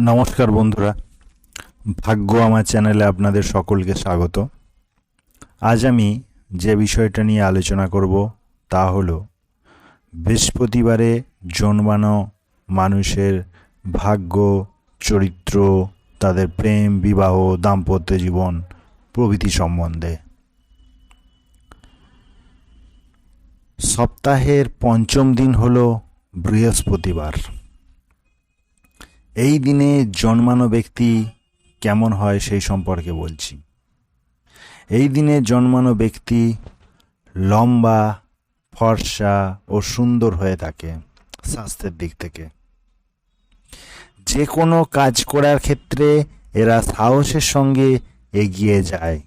নমস্কার বন্ধুরা, ভাগ্য আমার চ্যানেলে আপনাদের সকলকে স্বাগত। আজ আমি যে বিষয়টা নিয়ে আলোচনা করব তা হলো, বৃহস্পতিবারে জন্মানো মানুষের ভাগ্য, চরিত্র, তাদের প্রেম, বিবাহ, দাম্পত্য জীবন, প্রভৃতি সম্বন্ধে। সপ্তাহের পঞ্চম দিন হলো বৃহস্পতিবার। এই দিনে জন্মানো ব্যক্তি কেমন হয় সেই সম্পর্কে বলছি। এই দিনে জন্মানো ব্যক্তি লম্বা, ফর্সা ও সুন্দর হয়ে থাকে স্বাস্থ্যের দিক থেকে। যে কোনো কাজ করার ক্ষেত্রে এরা সাহসের সঙ্গে এগিয়ে যায়।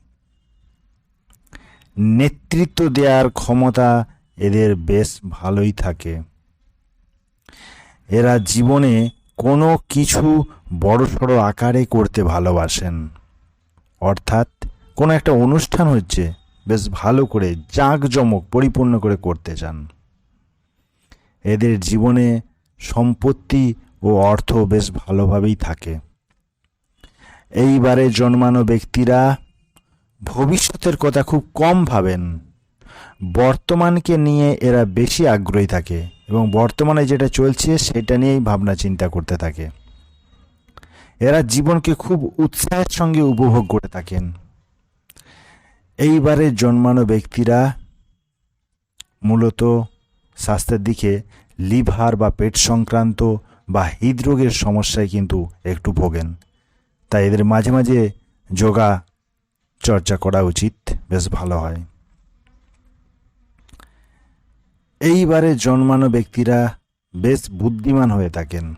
নেতৃত্ব দেওয়ার ক্ষমতা এদের বেশ ভালোই থাকে। এরা জীবনে কোনো কিছু বড়সড় আকারে করতে ভালোবাসেন। অর্থাৎ কোনো একটা অনুষ্ঠান হচ্ছে, বেশ ভালো করে জাঁকজমক পরিপূর্ণ করে করতে চান। এদের জীবনে সম্পত্তি ও অর্থ বেশ ভালোভাবেই থাকে। এইবারে জন্মানো ব্যক্তিরা ভবিষ্যতের কথা খুব কম ভাবেন। বর্তমানকে নিয়ে এরা বেশি আগ্রহী থাকে এবং বর্তমানে যেটা চলছে সেটা নিয়েই ভাবনা চিন্তা করতে থাকে। এরা জীবনকে খুব উৎসাহের সঙ্গে উপভোগ করে থাকেন। এইবারে জন্মানো ব্যক্তিরা মূলত স্বাস্থ্যের দিকে লিভার বা পেট সংক্রান্ত বা হৃদরোগের সমস্যায় কিন্তু একটু ভোগেন। তাই এদের মাঝে মাঝে যোগা চর্চা করা উচিত, বেশ ভালো হয়। এইবারে জন্মানো ব্যক্তিরা বেশ বুদ্ধিমান হয়ে থাকেন।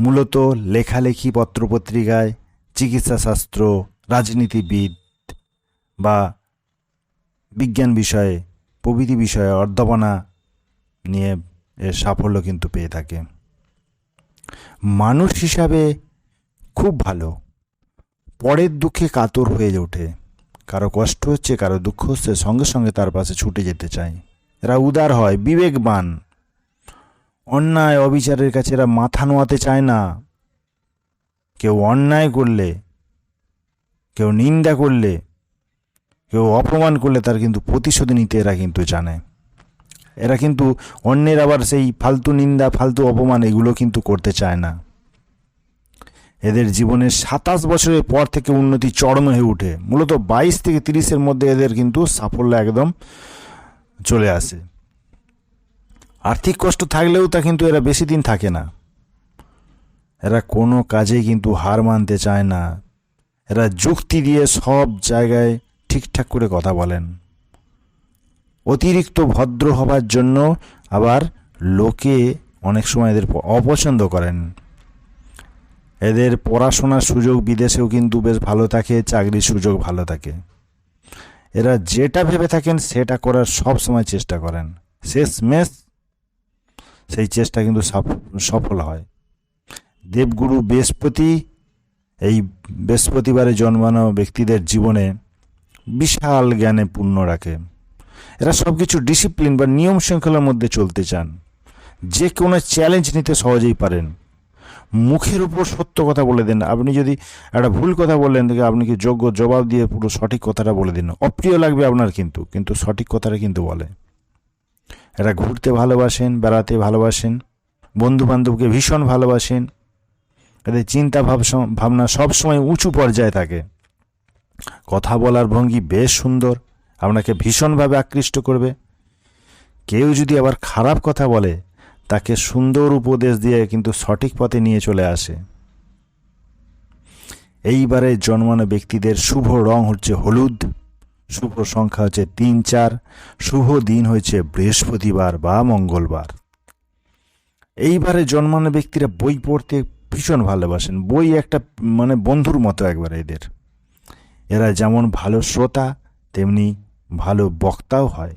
মূলত লেখালেখি পত্রপত্রিকায়, চিকিৎসাশাস্ত্র, রাজনীতিবিদ বা বিজ্ঞান বিষয়ে, প্রভৃতি বিষয়ে অধ্যাপনা নিয়ে এর সাফল্য কিন্তু পেয়ে থাকে। মানুষ হিসাবে খুব ভালো। পরের দুঃখে কাতর হয়ে ওঠে। কারও কষ্ট হচ্ছে, কারও দুঃখ হচ্ছে, সঙ্গে সঙ্গে তার পাশে ছুটে যেতে চায় এরা উদার হয়, বিবেকবান। অন্যায় অবিচারের কাছে এরা মাথা নোয়াতে চায় না। কেউ অন্যায় করলে, কেউ নিন্দা করলে, কেউ অপমান করলে তার কিন্তু প্রতিশোধ নিতে এরা কিন্তু জানে। এরা কিন্তু অন্যের আবার সেই ফালতু নিন্দা, ফালতু অপমান এগুলো কিন্তু করতে চায় না। এদের জীবনের সাতাশ বছরের পর থেকে উন্নতি চরম হয়ে ওঠে। মূলত বাইশ থেকে তিরিশের মধ্যে এদের কিন্তু সাফল্য একদম চলে আসে। আর্থিক কষ্ট থাকলেও তা কিন্তু এরা বেশি দিন থাকে না। এরা কোনো কাজে কিন্তু হার মানতে চায় না। এরা যুক্তি দিয়ে সব জায়গায় ঠিকঠাক করে কথা বলেন। অতিরিক্ত ভদ্র হবার জন্য আবার লোকে অনেক সময় এদের অপছন্দ করেন। এদের পড়াশোনার সুযোগ বিদেশেও কিন্তু বেশ ভালো থাকে, চাকরির সুযোগ ভালো থাকে। এরা যেটা ভেবে থাকেন সেটা করার সব সময় চেষ্টা করেন। শেষ মেশ সেই চেষ্টা কিন্তু সফল হয়। দেবগুরু বৃহস্পতি, এই বৃহস্পতিবারে জন্মানো ব্যক্তিদের জীবনে বিশাল জ্ঞানে পূর্ণ রাখে। এরা সব কিছু ডিসিপ্লিন বা নিয়ম শৃঙ্খলার মধ্যে চলতে চান। যে কোনো চ্যালেঞ্জ নিতে সহজেই পারেন। মুখের উপর সত্য কথা বলে দেন। আপনি যদি একটা ভুল কথা বললেন দেখে আপনি কি যোগ্য জবাব দিয়ে পুরো সঠিক কথাটা বলে দিন। অপ্রিয় লাগবে আপনার কিন্তু কিন্তু সঠিক কথাটা কিন্তু বলে। এরা ঘুরতে ভালোবাসেন, বেড়াতে ভালোবাসেন বন্ধু বান্ধবকে ভীষণ ভালোবাসেন। এদের চিন্তা ভাব ভাবনা সবসময় উঁচু পর্যায়ে থাকে। কথা বলার ভঙ্গি বেশ সুন্দর, আপনাকে ভীষণভাবে আকৃষ্ট করবে। কেউ যদি আবার খারাপ কথা বলে তাকে সুন্দর উপদেশ দিয়ে কিন্তু সঠিক পথে নিয়ে চলে আসে। এইবারে জন্মানো ব্যক্তিদের শুভ রং হচ্ছে হলুদ, শুভ সংখ্যা হচ্ছে তিন চার, শুভ দিন হচ্ছে বৃহস্পতিবার বা মঙ্গলবার। এইবারে জন্মানো ব্যক্তিরা বই পড়তে ভীষণ ভালোবাসেন, বই একটা মানে বন্ধুর মতো একবার এদের। এরা যেমন ভালো শ্রোতা, তেমনি ভালো বক্তাও হয়।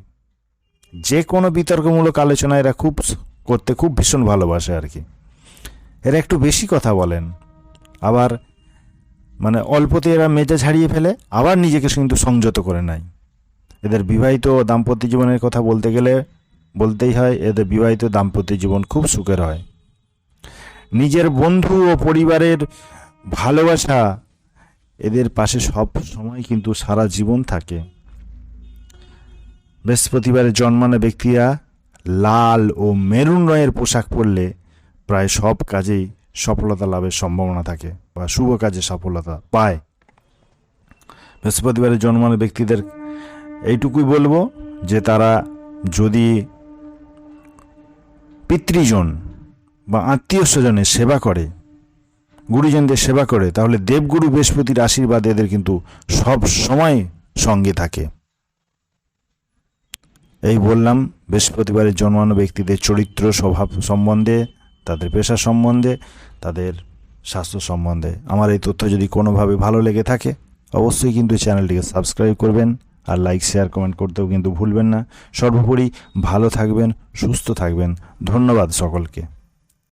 যে কোনো বিতর্কমূলক আলোচনা এরা খুব করতে খুব ভীষণ ভালোবাসে আর কি। এরা একটু বেশি কথা বলেন। আবার মানে অল্পতে এরা মেজাজ হারিয়ে ফেলে, আবার নিজেকে কিন্তু সংযত করে নেয়। এদের বিবাহিত দাম্পত্য জীবনের কথা বলতে গেলে বলতেই হয়, এদের বিবাহিত দাম্পত্য জীবন খুব সুখের হয়। নিজের বন্ধু ও পরিবারের ভালোবাসা এদের পাশে সব সময় কিন্তু সারা জীবন থাকে। বৃহস্পতিবারে জন্মানো ব্যক্তিরা লাল ও মেরুন রঙের পোশাক পরলে প্রায় সব কাজেই সফলতা লাভের সম্ভাবনা থাকে বা শুভ কাজে সফলতা পায়। বৃহস্পতিবারে জন্মানো ব্যক্তিদের এইটুকুই বলব যে তারা যদি পিতৃজন বা আত্মীয় স্বজনের সেবা করে, গুরুজনদের সেবা করে, তাহলে দেবগুরু বৃহস্পতির আশীর্বাদ এদের কিন্তু সব সময় সঙ্গে থাকে। এই বললাম, বৃহস্পতিবারের জন্মানো ব্যক্তিদের চরিত্র, স্বভাব সম্বন্ধে, তাদের পেশা সম্বন্ধে, তাদের স্বাস্থ্য সম্বন্ধে। আমার এই তথ্য যদি কোনোভাবে ভালো লেগে থাকে, অবশ্যই কিন্তু চ্যানেলটিকে সাবস্ক্রাইব করবেন আর লাইক, শেয়ার, কমেন্ট করতেও কিন্তু ভুলবেন না। সর্বোপরি ভালো থাকবেন, সুস্থ থাকবেন। ধন্যবাদ সকলকে।